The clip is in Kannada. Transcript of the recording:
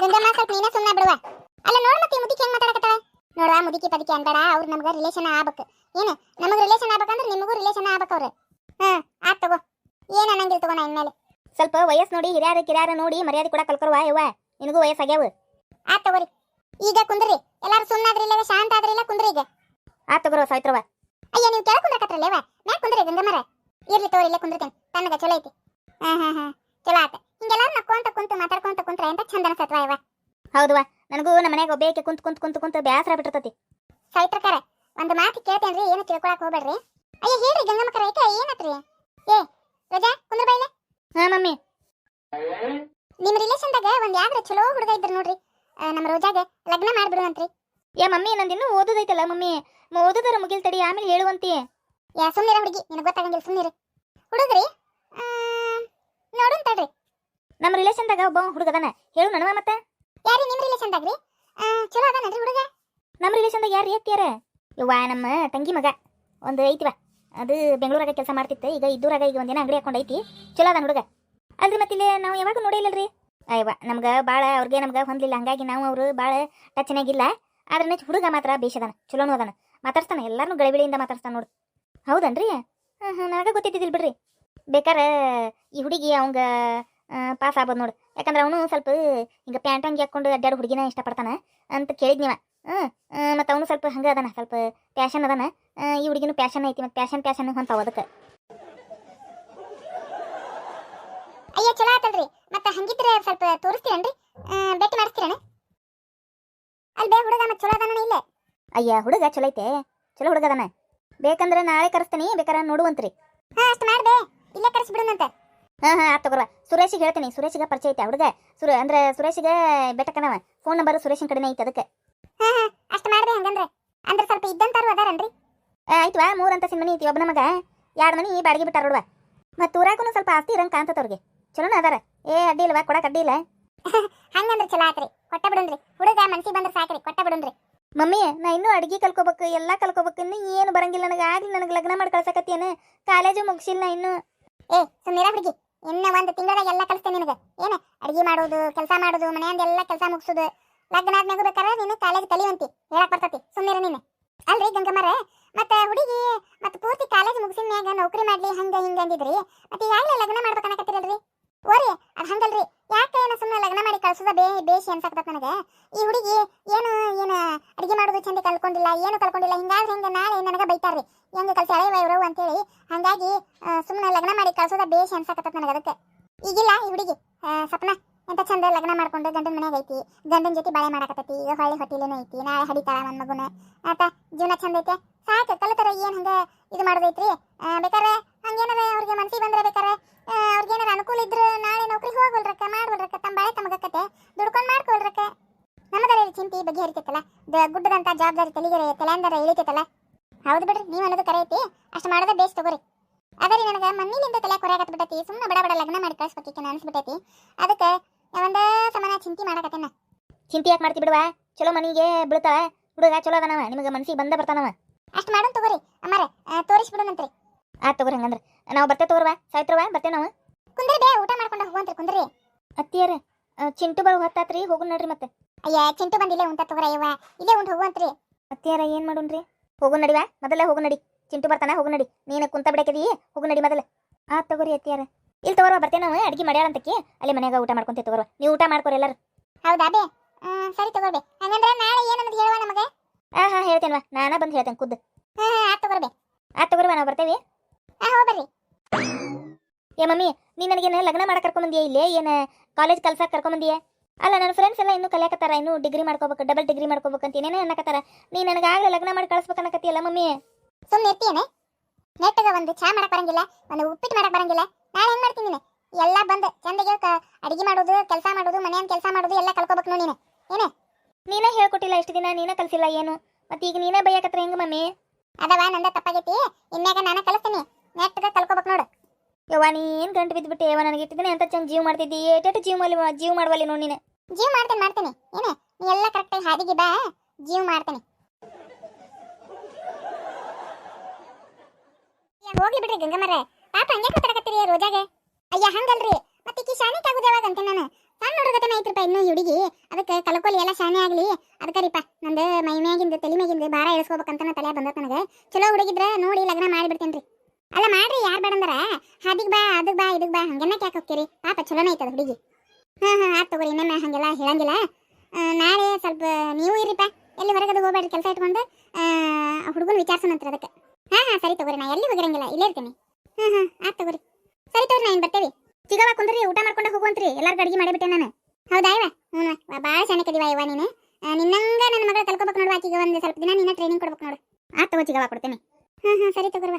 ಗಂಗಮ್ಮ ಸ್ವಲ್ಪ ನೀನೇ ಸುಮ್ಮನೆ ಬಿಡುವ. ಅಲ್ಲ ನೋಡ್ ಮತ್ತೆ ಮುದುಕಿ ಹೆಂಗ್ ಮಾತಾಡಕತ್ತಾಳ. ನೋಡುವ ಮುದುಕಿ ಪದಕಿ ಅನ್ಬೇಡ ಅವ್ರು ನಮ್ಗ ರಿಲೇಷನ್ ಆಗ್ಬೇಕು. ಏನು? ನಮಗೆ ರಿಲೇಷನ್ ಆಗ್ಬೇಕಂದ್ರೆ ನಿಮಗೂ ರಿಲೇಷನ್ ಆಗ್ಬೇಕು ಅವ್ರು. ಹ್ಮ್ ಆತ್ ತಗೋ. ಏನ್ ಅನ್ನಂಗಿಲ್ಲ ತಗೋ ನಾ ಇನ್ಮೇಲೆ. ಸ್ವಲ್ಪ ವಯಸ್ಸು ನೋಡಿ ಹಿರಿಯರ ಕಿರಿಯರ ನೋಡಿ ಮರ್ಯಾದೆ ಕೂಡ ಕಲ್ಕೊರುವ ಯವ್ವ. ನಿನಗೂ ವಯಸ್ಸಾಗ್ಯಾವ. ಆತ್ ತಗೋರಿ. ಈಗ ಕುಂದ್ರಿ. ಎಲ್ಲಾರು ಸುಮ್ಮನಾದ್ರಿ ಇಲ್ಲ ಶಾಂತ ಆದ್ರಿ ಇಲ್ಲ ಕುಂದ್ರಿ ಈಗ. ಆತ್ ತಗೋರ ಸಾಯ್ತ್ರವ ಅಯ್ಯ ನೀವು ಕೆಳ ಕುಂದ್ರಕತ್ರಲ್ಲೇವ ಮ್ಯಾಕ್ ಕುಂದ್ರಿ ಗಂಗಮ್ಮರ. ಇರ್ಲಿ ತಗೋರಿ ಇಲ್ಲೇ ಕುಂದ್ರತೇನೆ. ತನ್ನಗ ಚಲೋ ಐತಿ. ಹಾ ಹಾ ಹಾ ಚಲೋ ಆತ. ಚಂದ ಅನ್ಸತ್ವ ಇವ. ಹೌದವ ನನಗೂ ನಮ್ಮ ಮನ್ಯಾಗ ಒಬ್ಬೇಕೆ ಕುಂತ್ ಕುಂತ ಕುಂತ್ ಕುಂತ್ ಬ್ಯಾಸರ ಬಿಟ್ಟಿರ್ತತಿ. ಸೈತ್ರಕರ ಒಂದು ಮಾತು ಕೇಳ್ತೇನ್ರಿ ಏನು ತಿಳ್ಕೊಳಕ್ ಹೋಗ್ಬೇಡ್ರಿ. ಅಯ್ಯ ಹೇಳ್ರಿ ಗಂಗಮ್ಮಕರ ಐತೆ ಏನತ್ರಿ? ಏ ರಜಾ ಕುಂದ್ರ ಬೈಲೆ ಹಾ ಮಮ್ಮಿ. ನಿಮ್ಮ ರಿಲೇಷನ್ದಾಗ ಒಂದ್ ಯಾವ್ದ್ರ ಚಲೋ ಹುಡುಗ ಇದ್ರ ನೋಡ್ರಿ. ನಮ್ಮ ರೋಜಾಗ ಲಗ್ನ ಮಾಡ್ಬಿಡುವಂತ್ರಿ. ಏ ಮಮ್ಮಿ ನಂದಿನ್ನೂ ಓದೋದೈತಲ್ಲ ಮಮ್ಮಿ. ಓದೋದರ ಮುಗಿಲ್ ತಡಿ ಆಮೇಲೆ ಹೇಳುವಂತಿ. ಯಾ ಸುಮ್ಮನೆ ಹುಡುಗಿ ನಿನಗೆ ಗೊತ್ತಾಗಂಗಿಲ್ಲ ಸುಮ್ಮನೆ ಹುಡುಗ್ರಿ ಆ, ನೋಡುನ್ ತಡ್ರಿ. ನಮ್ಮ ರಿಲೇಷನ್ದಾಗ ಒಬ್ಬ ಹುಡುಗದನ ಹೇಳು ನನವ ಮತ್ತೆ. ಯಾರಿ ನಿಮ್ಮ ರಿಲೇಷನ್ದಾಗ ರೀ ಚಲೋ ಅದಾನಲ್ರಿ ಹುಡುಗ? ನಮ್ಮ ರಿಲೇಷನ್ದಾಗ ಯಾರು ಎತ್ತಿಯಾರ ಯವ್ವ ನಮ್ಮ ತಂಗಿ ಮಗ. ಒಂದು ಐತಿವ ಅದು ಬೆಂಗಳೂರಾಗ ಕೆಲಸ ಮಾಡ್ತಿತ್ತು. ಈಗ ಇದ್ದೂರಾಗ ಈಗ ಒಂದಿನ ಅಂಗಡಿ ಹಾಕೊಂಡೈತಿ ಚಲೋ ಅದ ಹುಡುಗ. ಅಲ್ರಿ ಮತ್ತೆ ಇಲ್ಲಿ ನಾವು ಯಾವಾಗ ನೋಡಿಲ್ಲಲ್ರಿ ಅಯ್ಯವ ನಮ್ಗೆ ಭಾಳ ಅವ್ರಿಗೆ ನಮ್ಗೆ ಹೊಂದ್ಲಿಲ್ಲ. ಹಂಗಾಗಿ ನಾವು ಅವರು ಭಾಳ ಟಚ್ನಾಗಿಲ್ಲ ಆದ್ರೆ ಹುಡುಗ ಮಾತ್ರ ಬೇಷದಾನ ಚಲೋನು ಅದಾನ. ಮಾತಾಡ್ತಾನೆ ಎಲ್ಲಾರನ್ನೂ ಗಳಿಬಿಳಿಯಿಂದ ಮಾತಾಡ್ತಾನೆ ನೋಡು. ಹೌದನ್ರಿ? ಹಾಂ ಹಾಂ ನನಗೆ ಗೊತ್ತಿದ್ದಿಲ್ಲ ಬಿಡ್ರಿ. ಬೇಕಾರೆ ಈ ಹುಡುಗಿ ಅವಂಗ ಪಾಸ್ ಆಗ್ಬೋದು ನೋಡು. ಯಾಕಂದ್ರೆ ಅವನು ಸ್ವಲ್ಪ ಹಿಂಗೆ ಪ್ಯಾಂಟ್ ಅಂಗಿ ಹಾಕ್ಕೊಂಡು ಅಡ್ಡಾಡೋ ಹುಡುಗಿನ ಇಷ್ಟಪಡ್ತಾನೆ ಅಂತ ಕೇಳಿದ್ನಿವ ಹ್ಞೂ ಮತ್ತು ಅವನು ಸ್ವಲ್ಪ ಹಂಗೆ ಅದಾನ ಸ್ವಲ್ಪ ಪ್ಯಾಶನ್ ಅದಾನ. ಈ ಹುಡುಗಿನ ಪ್ಯಾಶನ್ ಐತಿ ಮತ್ತು ಪ್ಯಾಶನ್ ಪ್ಯಾಶನ್ ಹೊಂತಾವ ಅದಕ್ಕೆ. ಅಯ್ಯೋ ಚಲೋ ಆತಲ್ರಿ. ಮತ್ತು ಹಂಗಿದ್ರೆ ಸ್ವಲ್ಪ ತೋರಿಸ್ತೀರೇನ್ರಿ? ಭೇಟಿ ಮಾಡಿಸ್ತೀರಣ ಅಲ್ಲಿ ಬೇ ಹುಡುಗ ಮತ್ತೆ ಚಲೋ ಅದಾನ ಇಲ್ಲ? ಅಯ್ಯ ಹುಡುಗ ಚಲೋ ಐತೆ. ಚಲೋ ಹುಡುಗ ಅದಾನ. ಬೇಕಂದ್ರೆ ನಾಳೆ ಕರೆಸ್ತೀನಿ ಬೇಕಾರೆ ನೋಡುವಂತ್ರಿ. ಹಾಂ ಅಷ್ಟು ಮಾಡ್ಬೇ ಇಲ್ಲೇ ಕರೆಸ್ಬಿಡುನಂತ ಹಾಂ ಹಾಂ ಆತ್ ತಗೋರ ಸುರೇಶಿಗೆ ಹೇಳ್ತೀನಿ ಸುರೇಶಿಗೆ ಪರಿಚಯ ಐತೆ ಹುಡುಗ ಸುರ ಅಂದ್ರೆ ಸುರೇಶಿಗೆ ಬೆಟ್ಟಕನವ ಫೋನ್ ನಂಬರ್ ಸುರೇಶನ್ ಕಡೆನೇ ಐತೆ ಅದಕ್ಕೆ. ಹಾ ಹಾ ಅಷ್ಟು ಮಾಡ್ರಿ ಹಂಗಂದ್ರೆ. ಅಂದ್ರೆ ಸ್ವಲ್ಪ ಇದ್ದಂತಾರು ಅದಾರನ್ರಿ? ಆಯ್ತವಾ ಮೂರು ಅಂತ ಮನಿ ಐತಿ ಒಬ್ಬನ ನಮಗ ಎರಡು ಮನಿ ಬಾಡಿಗೆ ಬಿಟ್ಟಾರ ನೋಡುವ. ಮತ್ತು ಊರಾಗೂ ಸ್ವಲ್ಪ ಆಸ್ತಿ ಇರಂಗೆ ಕಾಣ್ತದ ಅವ್ರಿಗೆ. ಚಲೋನ ಅದಾರ. ಏ ಅಡ್ಡಿ ಇಲ್ವಾ ಕೊಡಕ್ಕೆ ಅಡ್ಡಿ ಇಲ್ಲ. ಹಂಗಂದ್ರೆ ಚಲೋ ಆತ್ರಿ. ಕೊಟ್ಟ ಬಿಡುನ್ರಿ. ಹುಡುಗ ಮನ್ಸಿಗೆ ಬಂದ್ರೆ ಸಾಕ್ರಿ ಕೊಟ್ಟ ಬಿಡುನ್ರಿ. ಮಮ್ಮಿ ನಾ ಇನ್ನೂ ಅಡ್ಗೆ ಕಲ್ಕೋಬೇಕು ಎಲ್ಲ ಕಲ್ಕೋಬೇಕು ಇನ್ನು ಏನು ಬರಂಗಿಲ್ಲ ನನಗೆ. ಆಗ್ಲಿ ನನಗೆ ಲಗ್ನ ಮಾಡಿ ಕಳ್ಸಕತ್ತೇನು ಕಾಲೇಜು ಮುಗಿಸಿಲ್ಲ ಇನ್ನು. ಏ ಸುಮ್ಮನೆ ಹುಡುಗಿ. ಇನ್ನ ಒಂದು ತಿಂಗಳದಾಗ ಎಲ್ಲ ಕಲಿಸ್ತೇನೆ ನಿನಗೆ. ಏನು? ಅಡಿಗೆ ಮಾಡೋದು, ಕೆಲಸ ಮಾಡೋದು ಮನೆಯಿಂದ ಎಲ್ಲ ಕೆಲಸ ಮುಗಿಸೋದು. ಲಗ್ನ ಆದ್ಮ್ಯಾಗ ಬೇಕಾದ್ರೆ ನೀನು ಕಾಲೇಜ್ ಕಲಿವಂತಿ ಹೇಳಕ್ ಬರ್ತತಿ ಸುಮ್ಮನೆ ನೀನು. ಅಲ್ರಿ ಗಂಗಮ್ಮರ, ಮತ್ತೆ ಹುಡುಗಿ, ಮತ್ತೆ ಪೂರ್ತಿ ಕಾಲೇಜ್ ಮುಗಿಸಿದ ಮ್ಯಾಗ ನೌಕರಿ ಮಾಡ್ಲಿ, ಹಂಗ ಹಿಂಗ ಅಂದಿದ್ರಿ. ಮತ್ತೆ ಯಾಕೆ ಲಗ್ನ ಮಾಡ್ಬೇಕನ್ನಕತ್ತಿರಲ್ರಿ ಓರಿ, ಅದ್ ಹಂಗಲ್ರಿ. ಯಾಕೆ ಏನೋ ಸುಮ್ಮನೆ ಲಗ್ನ ಮಾಡಿ ಕಳ್ಸೋದ ಬೇ, ಬೇಷಿ ಅನ್ಸಕ್ತದ ನನಗೆ? ಈ ಹುಡುಗಿ ಏನು ಏನು ಅಡಿಗೆ ಮಾಡೋದು ಚಂದ ಕಲ್ಕೊಂಡಿಲ್ಲ ಏನು ಕಲ್ಕೊಂಡಿಲ್ಲ ಹಿಂಗಾದ್ರೆ ಹಿಂಗ ನಾಳೆ ನನಗೆ ಬೈತಾರ್ರಿ. ಹೆಂಗ ಕಲ್ಸಿ ಹಳೆ ಇವರು ಅಂತೇಳಿ ಹಂಗಾಗಿ ಸುಮ್ಮನೆ ಲಗ್ನ ಮಾಡಿ ಕಳ್ಸೋದ ಬೇಷ್ ಅನ್ಸಕತ್ತ ನನಗೆ ಅದಕ್ಕೆ. ಈಗಿಲ್ಲ ಈ ಹುಡುಗಿ. ಸಪ್ನ, ಎಂತ ಚಂದ ಲಗ್ನ ಮಾಡ್ಕೊಂಡು ಗಂಡನ ಮನ್ಯಾಗ ಐತಿ. ಗಂಡನ ಜೊತೆ ಬಾಳೆ ಮಾಡಕತ್ತೈತಿ. ಈಗ ಹೊಳ್ಳಿ ಹೊಟ್ಟಿಲೇನು ಐತಿ. ನಾಳೆ ಹಡಿತಾಳ ನನ್ನ ಮಗುನ. ಆತ, ಜೀವನ ಚಂದ ಐತೆ. ಸಾಕು, ಕಲಿತರ ಏನ್ ಹಂಗ ಇದು ಮಾಡೋದೈತ್ರಿ? ಬೇಕಾರೆ ಹಂಗೇನಾರ ಅವ್ರಿಗೆ ಮನಸ್ಸಿಗೆ ಬಂದ್ರೆ ಬೇಕಾರೆ ಅವ್ರಿಗೇನಾರ ಅನುಕೂಲ ಇದ್ರೆ ನಾಳೆ ನೌಕರಿ ಹೋಗ್ವಲ್ರಕ್ಕ ಮಾಡ್ವಲ್ರಕ್ಕ ತಮ್ಮ ಬಾಳೆ ತಮಗಕ್ಕತೆ ದುಡ್ಕೊಂಡು ಮಾಡ್ಕೊಳ್ರಕ್ಕ. ನಮ್ಮದರ ಚಿಂತೆ ಬಗ್ಗೆ ಹರಿತೈತಲ್ಲ ದ- ಗುಡ್ಡದಂತ ಜವಾಬ್ದಾರಿ ತಲೆಗೆ ತಲೆಂದರ ಇಳಿತೈತಲ್ಲ. ಹೌದು ಬಿಡ್ರಿ ನೀವು ಅನ್ನೋದು ಕರೆ ಐತಿ. ಅಷ್ಟು ಮಾಡೋದ ಬೇಸ್ ತಗೋರಿ. ಅದರಿ ನನಗೆ ಮಣ್ಣಿನಿಂದ ತಲೆ ಕೊರೆಯಾಗತ್ ಬಿಟ್ಟೈತಿ ಸುಮ್ಮನೆ ಬಡ ಬಡ ಲಗ್ನ ಮಾಡಿ ಕಳ್ಸ್ಬೇಕಿಕ್ಕೆ ಅನ್ಸ್ಬಿಟ್ಟೈತಿ. ಅದಕ್ಕೆ ಒಂದ ಸಮಾನ ಚಿಂತೆ ಮಾಡಕತ್ತೇನ. ಚಿಂತೆ ಯಾಕೆ ಮಾಡ್ತಿ ಬಿಡುವ? ಚಲೋ ಮನಿಗೆ ಬೀಳ್ತಾಳ. ಹುಡುಗ ಚಲೋ ಅದನವ ನಿಮಗೆ ಮನ್ಸಿಗೆ ಬಂದ ಬರ್ತಾನವ. ಅಷ್ಟು ಮಾಡೋಣ ತಗೋರಿ. ಅಮ್ಮಾರೆ ತೋರಿಸ್ಬಿಡೋಣಂತ್ರಿ. ಆ ತಗೋರಿ ಹಂಗಂದ್ರೆ. ನಾವು ಬರ್ತೇವೆ ತಗೋರ್ವಾ. ಸಾವಿತ್ರವ ಬರ್ತೇವೆ ನಾವು. ಕುಂದ್ರಿ ಬೇ ಊಟ ಮಾಡ್ಕೊಂಡು ಹೋಗುವಂತ್ರಿ ಕುಂದ್ರಿ. ಅತ್ತಿಯರ ಚಿಂಟು ಬರೋ ಹೊತ್ತಾತ್ರಿ ಹೋಗು ನಡ್ರಿ ಮತ್ತೆ. ಅಯ್ಯ ಚಿಂಟು ಬಂದಿಲ್ಲ ಉಂಟ ತಗೋರ ಇವ ಇಲ್ಲೇ ಉಂಟು ಹೋಗುವಂತ್ರಿ ಅತ್ತಿಯರ ಏನು ಮಾಡೋಣ್ರಿ? ಹೋಗು ನಡಿವಾ ಮೊದಲೇ ಹೋಗು ನಡಿ. ಚಿಂಟು ಬರ್ತಾನ ಹೋಗು ನಡಿ. ನೀನು ಕುಂತ ಬಿಡಕದಿ ಹೋಗು ನಡಿ ಮೊದಲ. ಆ ತಗೋರಿ ಅತ್ತಿಯಾರ. ಇಲ್ಲಿ ತಗೋರ್ವ ಬರ್ತೇನೆ ನಾವು ಮಾಡ್ಯಾರ ಮಾಡ್ಯಾಳಂತಕ್ಕೆ. ಅಲ್ಲಿ ಮನ್ಯಾಗ ಊಟ ಮಾಡ್ಕೊಂತ ತಗೋರ್ವ. ನೀವು ಊಟ ಮಾಡ್ಕೊರಿ ಎಲ್ಲರೂ. ಹೌದಾ ಬೇ? ಸರಿ ತಗೋರ್ಬೇ. ಹಂಗಂದ್ರೆ ನಾಳೆ ಏನಂತ ಹೇಳುವ ನಮಗೆ? ಆ ಹಾ ಹೇಳ್ತೇನ್ವಾ. ನಾನ ಬಂದು ಹೇಳ್ತೇನೆ ಖುದ್ದು ಹಾ ಆತ್ ತಗೋರ್ಬೇ. ಆ ತಗೋರ್ವ ನಾವು ಬರ್ತೇವೆ. ಹಾ ಹೋಗ್ಬರ್ರಿ ಏ ಮಮ್ಮಿ ನೀ ನನಗೇನು ಲಗ್ನ ಮಾಡಕ್ಕೆ ಕರ್ಕೊಂಬಂದಿಯಾ ಇಲ್ಲೇ? ಏನು ಕಾಲೇಜ್ ಕಲ್ಸಕ್ಕೆ ಕರ್ಕೊಂಬಂದಿಯಾ? ಅಲ್ಲ ನನ್ನ ಫ್ರೆಂಡ್ಸ್ ಎಲ್ಲ ಇನ್ನೂ ಕಲಿಯಾಕತ್ತಾರ ಇನ್ನೂ ಡಿಗ್ರಿ ಮಾಡ್ಕೋಬೇಕು ಡಬಲ್ ಡಿಗ್ರಿ ಮಾಡ್ಕೋಬೇಕು ಅಂತ ಏನೇನೋ ಅನ್ನಕತ್ತಾರ. ನೀ ನನಗೆ ಆಗಲೇ ಲಗ್ನ ಮಾಡಿ ಕಳಿಸ್ಬೇಕು ಅನ್ನಕತ್ತೀಯಲ್ಲ ಮಮ್ಮಿ? ಸುಮ್ಮನೆ ಇರ್ತೀಯೇನೆ? ನೆಟ್ಟಗ ಒಂದು ಚಾ ಮಾಡಕ್ ಬರಂಗಿಲ್ಲ ಒಂದು ಉಪ್ಪಿಟ್ಟು ಮಾಡಕ್ ಬರಂಗಿಲ್ಲ. ನಾಳೆ ಹೆಂಗ್ ಮಾಡ್ತೀನಿ ನೀನು? ಎಲ್ಲ ಬಂದು ಚಂದಗೆ ಅಡಿಗೆ ಮಾಡೋದು ಕೆಲಸ ಮಾಡೋದು ಮನೆಯನ್ ಕೆಲಸ ಮಾಡೋದು ಎಲ್ಲ ಕಲ್ಕೋಬೇಕು ನೋಡಿ ನೀನು. ನೀನೇ ಹೇಳ್ಕೊಟ್ಟಿಲ್ಲ ಇಷ್ಟು ದಿನ ನೀನೇ ಕಲಿಸಿಲ್ಲ ಏನು? ಮತ್ತೆ ಈಗ ನೀನೇ ಬೈಯಕತ್ರ ಹೆಂಗ ಮಮ್ಮಿ? ಅದವ ನಂದ ತಪ್ಪಾಗೈತಿ? ಇನ್ಮ್ಯಾಗ ನಾನು ಕಲಿಸ್ತೀನಿ. ನೆಟ್ಟಗ ಕಲ್ಕೋಬೇಕು ನೋಡು. ಯವ್ವ ನೀ ಏನು ಗಂಟು ಬಿದ್ದುಬಿಟ್ಟೆ ಯವ್ವ ನನಗೆ ಇಟ್ಟಿದ್ದೀನಿ ಅಂತ ಚಂದ ಜೀವ ಮಾಡ್ತಿದ್ದಿ? ಏಟೇಟು ಜೀವ ಮಾಡಿ ಜೀವ ಮಾಡುವಲ್ಲಿ ನೋಡಿ ನೀನು. ಜೀವ್ ಮಾಡ್ತೇನೆ ಮಾಡ್ತೇನೆ. ಏನೇ, ನೀ ಎಲ್ಲ ಕರೆಕ್ಟಾಗಿ ಹಾದಿಗೆ ಬಾ. ಜೀವ್ ಮಾಡ್ತೇನೆ. ಹೋಗ್ಲಿ ಬಿಡ್ರಿ ಗಂಗಮ್ಮರ. ಪಾಪ ಹಂಗೆ ಮಾತಾಡಕತ್ತೀರಿ ರೋಜಾಗೆ? ಅಯ್ಯ, ಹಂಗಲ್ರಿ. ಮತ್ತೆ ಈಕಿ ಶಾಣಿಕ್ ಆಗುದು ಯಾವಾಗ ಅಂತ ನಾನು? ಸಣ್ಣ ಹುಡುಗತನ ಐತ್ರಪ್ಪ ಇನ್ನೂ ಹುಡುಗಿ. ಅದಕ್ಕೆ ಕಲ್ಕೊಲಿ ಎಲ್ಲ ಶಾನೆ ಆಗ್ಲಿ. ಅದಕ್ಕೆ ರೀಪ ನಂದು ಮೈ ಮ್ಯಾಗಿಂದ, ತಲೆ ಮ್ಯಾಗಿಂದ ಭಾರ ಇಳಿಸ್ಕೋಬೇಕಂತ ತಲೆ ಬಂದತ್ ನನಗೆ. ಚಲೋ ಹುಡುಗಿದ್ರ ನೋಡಿ ಲಗ್ನ ಮಾಡಿಬಿಡ್ತೇನ್ರಿ ಅಲ್ಲ ಮಾಡ್ರಿ, ಯಾರು ಬೇಡಂದ್ರ? ಹಾದಿಗ್ ಬಾ ಅದಕ್ಕೆ ಬಾ ಇದಕ್ಕೆ ಬಾ. ಹಂಗೆನ್ನ ಯಾಕೆ ಹೋಗ್ತೀರಿ? ಪಾಪ ಚಲೋನೇ ಐತದ ಹುಡುಗಿ. ಹಾ ಹಾ ಆಯ್ತು ತಗೋರಿ ಇನ್ನೊಮ್ಮೆ ಹಂಗೆಲ್ಲ ಹೇಳಂಗಿಲ್ಲ. ನಾಳೆ ಸ್ವಲ್ಪ ನೀವು ಇರಿಪ್ಪ ಎಲ್ಲಿ ಹೊರಗಡೆ ಹೋಗ್ಬೇಡ್ರಿ ಕೆಲಸ ಇಟ್ಕೊಂಡು. ಹುಡುಗನ ವಿಚಾರಿಸೋಣಂತ್ರ ಅದಕ್ಕೆ. ಹಾ ಹಾ, ಸರಿ ತಗೋರಿ, ನಾ ಎಲ್ಲಿ ಹೋಗಿರಂಗಿಲ್ಲ, ಇಲ್ಲೇ ಇರ್ತೀನಿ. ಹಾ ಹಾ ಆಯ್ತು ತಗೋರಿ. ಸರಿ ತಗೋರಿ, ನಾ ಏನು ಬರ್ತೇವೆ. ಚಿಗವ ಕುಂದ್ರಿ, ಊಟ ಮಾಡ್ಕೊಂಡು ಹೋಗುವಂತ್ರಿ, ಎಲ್ಲರಿಗೂ ಅಡುಗೆ ಮಾಡಿಬಿಟ್ಟೆ ನಾನು. ಹೌದಾ ಇವ ಹ್ಞೂ ಭಾಳ ಚೆನ್ನಾಗಿದೀವ ಇವ ನೀನು. ನಿನ್ನಂಗೆ ನನ್ನ ಮಗಳ ಕಲ್ಕೋಬೇಕು ನೋಡುವ, ಆಕಿಗೆ ಒಂದು ಸ್ವಲ್ಪ ದಿನ ನಿನ್ನ ಟ್ರೈನಿಂಗ್ ಕೊಡ್ಬೇಕು ನೋಡು. ಆಯ್ತು ತಗೋ ಚಿಗವ ಕೊಡ್ತೇನೆ. ಹಾ ಹಾ ಸರಿ ತಗೋರ್ವ